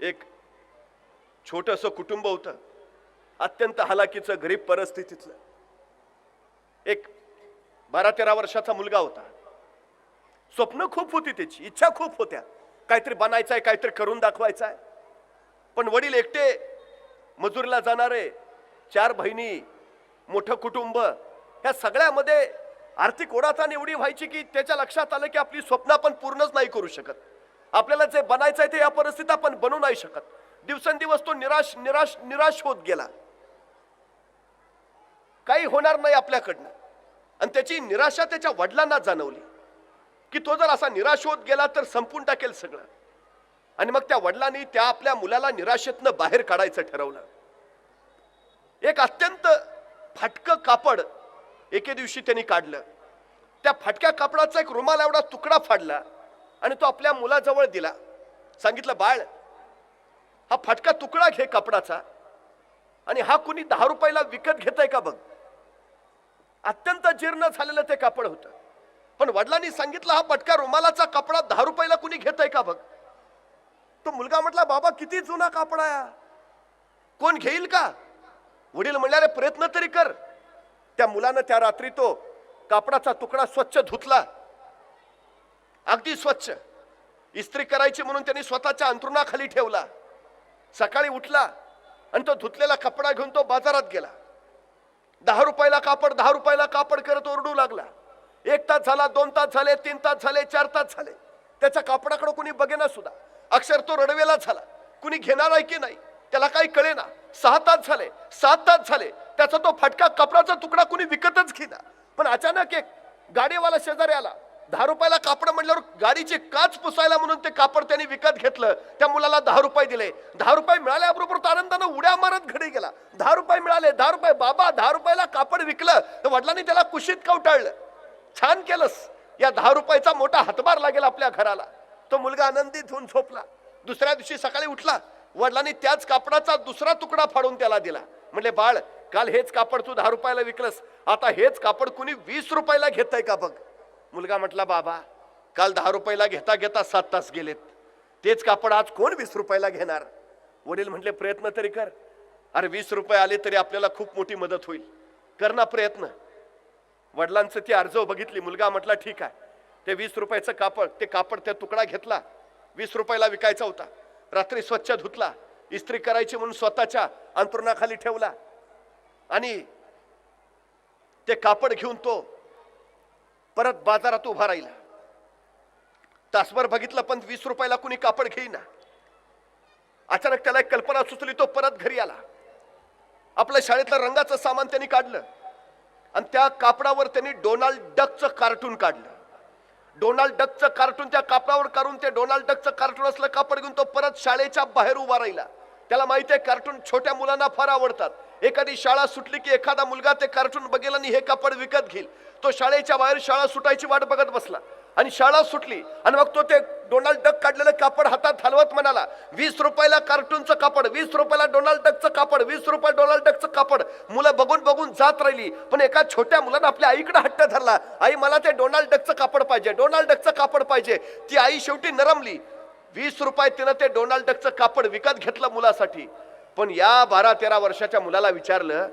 एक छोटस कुटुंब होतं. अत्यंत हलाकीचं गरीब परिस्थितीतलं. एक बारा तेरा वर्षाचा मुलगा होता. स्वप्न खूप होती त्याची इच्छा खूप होत्या. काहीतरी बनायचं आहे काहीतरी करून दाखवायचं आहे पण वडील एकटे मजुरीला जाणारे चार बहिणी मोठं कुटुंब ह्या सगळ्यामध्ये आर्थिक ओढाताण एवढी व्हायची की त्याच्या लक्षात आलं की आपली स्वप्न आपण पूर्णच नाही करू शकत. आपल्याला जे बनायचं आहे ते या परिस्थितीत आपण बनू नाही शकत. दिवसेंदिवस तो निराश निराश निराश होत गेला. काही होणार नाही आपल्याकडनं. आणि त्याची निराशा त्याच्या वडिलांना जाणवली. की तो जर असा निराश होत गेला तर संपून टाकेल सगळं. आणि मग त्या वडिलांनी त्या आपल्या मुलाला निराशेतनं बाहेर काढायचं ठरवलं. एक अत्यंत फाटकं कापड एके दिवशी त्यांनी काढलं. त्या फाटक्या कापडाचा एक रुमाल एवढा तुकडा फाडला. आणि तो आपल्या मुलाजवळ दिला. सांगितलं बाळ हा फाटका तुकडा घे कापडाचा आणि हा कुणी दहा रुपयाला विकत घेत का बघ. अत्यंत जीर्ण झालेलं ते कापड होतं. पण वडिलांनी सांगितलं हा पटका रुमालाचा कपडा दहा रुपयाला कुणी घेत का बघ? तो मुलगा म्हटला बाबा किती जुना कापड आहे कोण घेईल का? वडील म्हणणारे प्रयत्न तरी कर. त्या मुलानं त्या रात्री तो कापडाचा तुकडा स्वच्छ धुतला. अगदी स्वच्छ. इस्त्री करायची म्हणून त्यांनी स्वतःच्या अंतरुणाखाली ठेवला. सकाळी उठला आणि तो धुतलेला कपडा घेऊन तो बाजारात गेला. दहा रुपयाला कापड दहा रुपयाला कापड करत ओरडू लागला. एक तास झाला दोन तास झाले तीन तास झाले चार तास झाले. त्याच्या कापडाकडे कुणी बघेना सुद्धा. अक्षर तो रडवेला झाला. कुणी घेणार आहे की नाही? त्याला काही कळेना. सहा तास झाले सात तास झाले. त्याचा तो फटका कपडाचा तुकडा कुणी विकतच घेना पण अचानक एक गाडीवाला शेजारी आला. दहा रुपयाला कापड म्हटल्यावर गाडीची काच पुसायला म्हणून ते कापड त्यांनी विकत घेतलं. त्या मुलाला दहा रुपये दिले. दहा रुपये मिळाल्याबरोबर तो आनंदानं उड्या मारत घरी गेला. दहा रुपये मिळाले दहा रुपये बाबा दहा रुपयाला कापड विकलं. तर वडिलांनी त्याला कुशीत कवटाळलं छान केलंस. या दहा रुपयाचा मोठा हातभार लागेल आपल्या घराला. तो मुलगा आनंदित होऊन झोपला. दुसऱ्या दिवशी सकाळी उठला. वडिलांनी त्याच कापडाचा दुसरा तुकडा फाडून त्याला दिला. म्हणले बाळ काल हेच कापड तू दहा रुपयाला विकलंस. आता हेच कापड कुणी वीस रुपयाला घेताय का बघ? मुलगा म्हटला बाबा काल दहा रुपयाला घेता घेता सात तास गेलेत. तेच कापड आज कोण वीस रुपयाला घेणार? वडील म्हटले प्रयत्न तरी कर. अरे वीस रुपये आले तरी आपल्याला खूप मोठी मदत होईल. कर ना प्रयत्न. वडिलांचं ती अर्ज बघितली. मुलगा म्हटला ठीक आहे. ते वीस रुपयाचं कापड ते कापड त्या तुकडा घेतला. वीस रुपयाला विकायचा होता. रात्री स्वच्छ धुतला. इस्त्री करायची म्हणून स्वतःच्या अंतरुणाखाली ठेवला. आणि ते कापड घेऊन तो परत बाजारात उभा राहिला. तासभर बघितलं पण वीस रुपयाला कुणी कापड घेईना. अचानक त्याला एक कल्पना सुचली तो परत घरी आला. आपल्या शाळेतलं रंगाचं सामान त्यांनी काढलं. आणि त्या कापडावर त्यांनी डोनाल्ड डकचं कार्टून काढलं. डोनाल्ड डकचं कार्टून त्या कापडावर काढून ते डोनाल्ड डकचं कार्टून असलं कापड घेऊन तो परत शाळेच्या बाहेर उभा राहिला. त्याला माहिती आहे कार्टून छोट्या मुलांना फार आवडतात. एखादी शाळा सुटली की एखादा मुलगा ते कार्टून बघेल आणि हे कापड विकत घेईल. तो शाळेच्या बाहेर शाळा सुटायची वाट बघत बसला. आणि शाळा सुटली आणि मग तो ते डोनाल्ड डक काढलेलं कापड हातात हलवत म्हणाला वीस रुपयाला कार्टूनचं कापड वीस रुपयाला डोनाल्ड डकचं कापड वीस रुपये डोनाल्ड डकचं कापड. मुलं बघून बघून जात राहिली. पण एका छोट्या मुलानं आपल्या आईकडे हट्ट धरला. आई मला ते डोनाल्ड डकचं कापड पाहिजे डोनाल्ड डकचं कापड पाहिजे. ती आई शेवटी नरमली. वीस रुपये तिनं ते डोनाल्ड डकचं कापड विकत घेतलं मुलासाठी. पण या बारा तेरा वर्षाच्या मुलाला विचारलं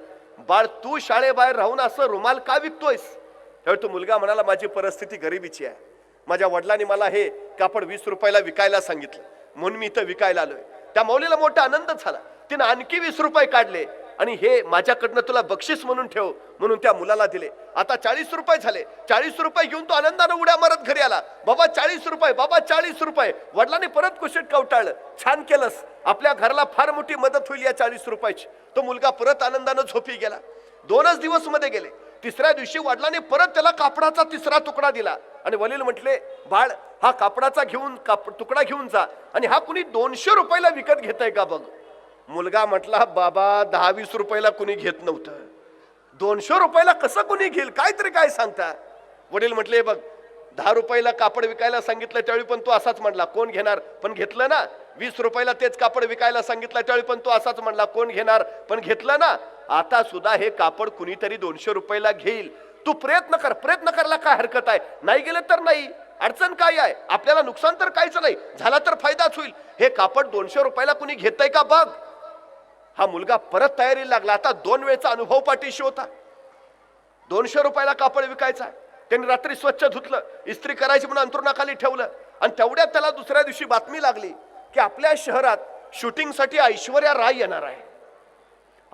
बाळ तू शाळेबाहेर राहून असं रुमाल का विकतोयस? त्यावेळी तो मुलगा म्हणाला माझी परिस्थिती गरिबीची आहे. माझ्या वडिलांनी मला हे कापड वीस रुपयाला विकायला सांगितलं. म्हणून मी इथं विकायला आलोय. त्या मौलीला मोठा आनंद झाला. तिनं आणखी वीस रुपये काढले. आणि हे माझ्याकडनं तुला बक्षीस म्हणून ठेव म्हणून त्या मुलाला दिले. आता चाळीस रुपये झाले. चाळीस रुपये घेऊन तो आनंदानं उड्या मारत घरी आला. बाबा चाळीस रुपये बाबा चाळीस रुपये. वडिलांनी परत कुशीत कवटाळलं. छान केलंस. आपल्या घराला फार मोठी मदत होईल या चाळीस रुपयाची. तो मुलगा परत आनंदानं झोपी गेला. दोनच दिवसमध्ये गेले. तिसऱ्या दिवशी वडिलांनी परत त्याला कापडाचा तिसरा तुकडा दिला. आणि वडील म्हटले बाळ हा कापडाचा घेऊन काप तुकडा घेऊन जा. आणि हा कुणी दोनशे रुपयाला विकत घेताय का बघ? मुलगा म्हटला बाबा दहा वीस रुपयाला कुणी घेत नव्हतं. दोनशे रुपयाला कसं कुणी घेईल? काहीतरी काय सांगता? वडील म्हटले बघ दहा रुपयाला कापड विकायला सांगितलं त्यावेळी पण तो असाच म्हणला. कोण घेणार? पण घेतलं ना. वीस रुपयाला तेच कापड विकायला सांगितलं त्यावेळी पण तो असाच म्हणला. कोण घेणार? पण घेतलं ना. आता सुद्धा हे कापड कुणीतरी दोनशे रुपयाला घेईल. तू प्रयत्न कर प्रयत्न करायला काय हरकत आहे? नाही गेलं तर नाही. अडचण काय आहे? आपल्याला नुकसान तर काहीच नाही. झाला तर फायदाच होईल. हे कापड दोनशे रुपयाला कुणी घेतय का बघ? हा मुलगा परत तयारीला लागला. आता दोन वेळचा अनुभव पाठीशी होता. दोनशे रुपयाला कापड विकायचा. त्यांनी रात्री स्वच्छ धुतलं. इस्त्री करायची म्हणून अंतरुणाखाली ठेवलं. आणि तेवढ्यात त्याला दुसऱ्या दिवशी बातमी लागली की आपल्या शहरात शूटिंगसाठी ऐश्वर्या राय येणार आहे.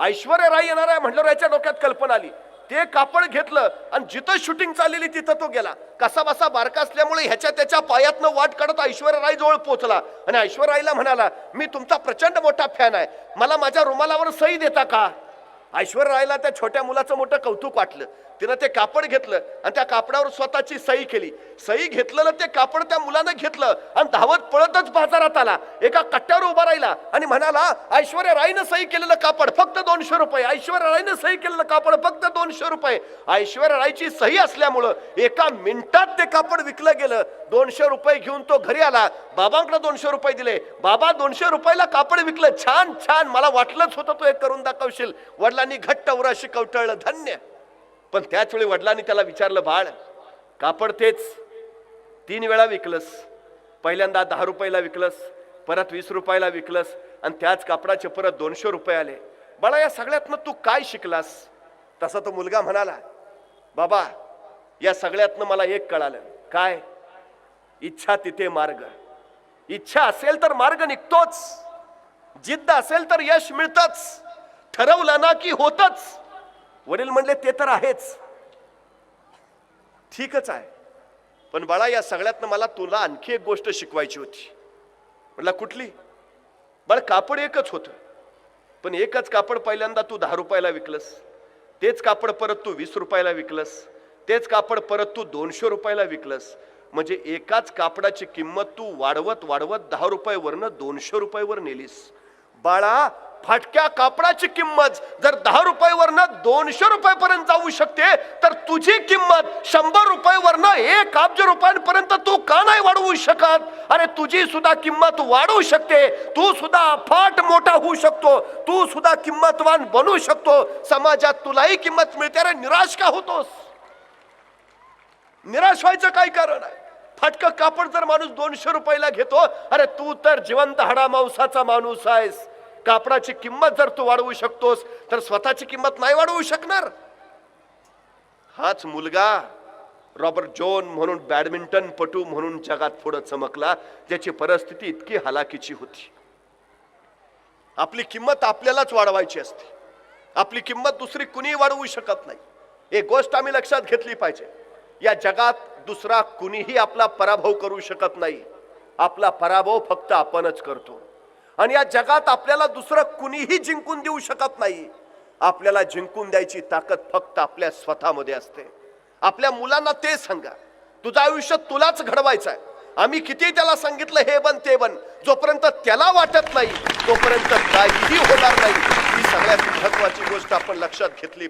ऐश्वर्या राय येणार आहे म्हटलं याच्या डोक्यात कल्पना आली. ते कापड घेतलं आणि जिथं शूटिंग चाललेली तिथं तो गेला. कसा बसा बारका असल्यामुळे ह्याच्या त्याच्या पायातनं वाट काढत ऐश्वर्या राय जवळ पोहोचला. आणि ऐश्वर्या रायला म्हणाला मी तुमचा प्रचंड मोठा फॅन आहे. मला माझ्या रुमालावर सही देता का? ऐश्वर्या रायला त्या छोट्या मुलाचं मोठं कौतुक वाटलं. तिनं ते कापड घेतलं आणि त्या कापडावर स्वतःची सही केली. सही घेतलेलं ते कापड त्या मुलानं घेतलं आणि धावत पळतच बाजारात आला. एका कट्ट्यावर उभा राहिला आणि म्हणाला ऐश्वर्या रायनं सही केलेलं कापड फक्त दोनशे रुपये. ऐश्वर्या रायनं सही केलेलं कापड फक्त दोनशे रुपये. ऐश्वर्या रायची सही असल्यामुळं एका मिनिटात ते कापड विकलं गेलं. दोनशे रुपये घेऊन तो घरी आला. बाबांकडे दोनशे रुपये दिले. बाबा दोनशे रुपयाला कापड विकलं. छान छान. मला वाटलंच होतं तो एक करून दाखवशील. वडिलांनी घट्ट उराशी कवटळलं. धन्य. पण त्याच वेळी वडिलांनी त्याला विचारलं बाळ कापड तेच. तीन वेळा विकलंस. पहिल्यांदा दहा रुपयाला विकलंस परत वीस रुपयाला विकलंस आणि त्याच कापडाचे परत दोनशे रुपये आले. बाळा या सगळ्यातनं तू काय शिकलास? तसा तो मुलगा म्हणाला बाबा या सगळ्यातनं मला एक कळालं. काय? इच्छा तिथे मार्ग. इच्छा असेल तर मार्ग निघतोच. जिद्द असेल तर यश मिळतच. ठरवलं ना की होतच. वडील म्हणले ते तर आहेच. ठीकच आहे. पण बाळा या सगळ्यातनं मला तुला आणखी एक गोष्ट शिकवायची होती. म्हटलं कुठली? बाळ कापड एकच होतं. पण एकच कापड पहिल्यांदा तू दहा रुपयाला विकलंस. तेच कापड परत तू वीस रुपयाला विकलंस. तेच कापड परत तू दोनशे रुपयाला विकलंस. म्हणजे एकाच कापडाची किंमत तू वाढवत वाढवत दहा रुपयावरनं दोनशे रुपयावर नेलीस. बाळा फाटक्या कापडाची किंमत जर दहा रुपयावरनं दोनशे रुपयापर्यंत जाऊ शकते तर तुझी किंमत शंभर रुपयावरनं एक अब्ज रुपयांपर्यंत तू का नाही वाढवू शकत? अरे तुझी सुद्धा किंमत वाढवू शकते. तू सुद्धा फाट मोठा होऊ शकतो. तू सुद्धा किंमतवान बनू शकतो. समाजात तुलाही किंमत मिळते. अरे निराश का होतोस? निराश व्हायचं काय कारण आहे? फाटकं कापड जर माणूस दोनशे रुपयाला घेतो अरे तू तर जिवंत हाडा मांसाचा माणूस आहेस. कापडाची किंमत जर तू वाढवू शकतोस तर स्वतःची किंमत नाही वाढवू शकणार. हाच मुलगा रॉबर्ट जोन म्हणून बॅडमिंटन पटू म्हणून जगात पुढे चमकला ज्याची परिस्थिती इतकी हलाखीची होती. आपली किंमत आपल्यालाच वाढवायची असते. आपली किंमत दुसरी कुणीही वाढवू शकत नाही. एक गोष्ट आम्ही लक्षात घेतली पाहिजे. या जगात दुसरा कुणीही आपला पराभव करू शकत नाही. आपला पराभव फक्त आपणच करतो. आणि या जगात आपल्याला दुसरं कुणीही जिंकून देऊ शकत नाही. आपल्याला जिंकून द्यायची ताकद फक्त आपल्या स्वतःमध्ये असते. आपल्या मुलांना ते सांगा तुझं आयुष्य तुलाच घडवायचं आहे आम्ही किती त्याला सांगितलं हे बन ते बन. जोपर्यंत त्याला वाटत नाही तोपर्यंत काहीही होणार नाही. ही सगळ्यात महत्वाची गोष्ट आपण लक्षात घेतली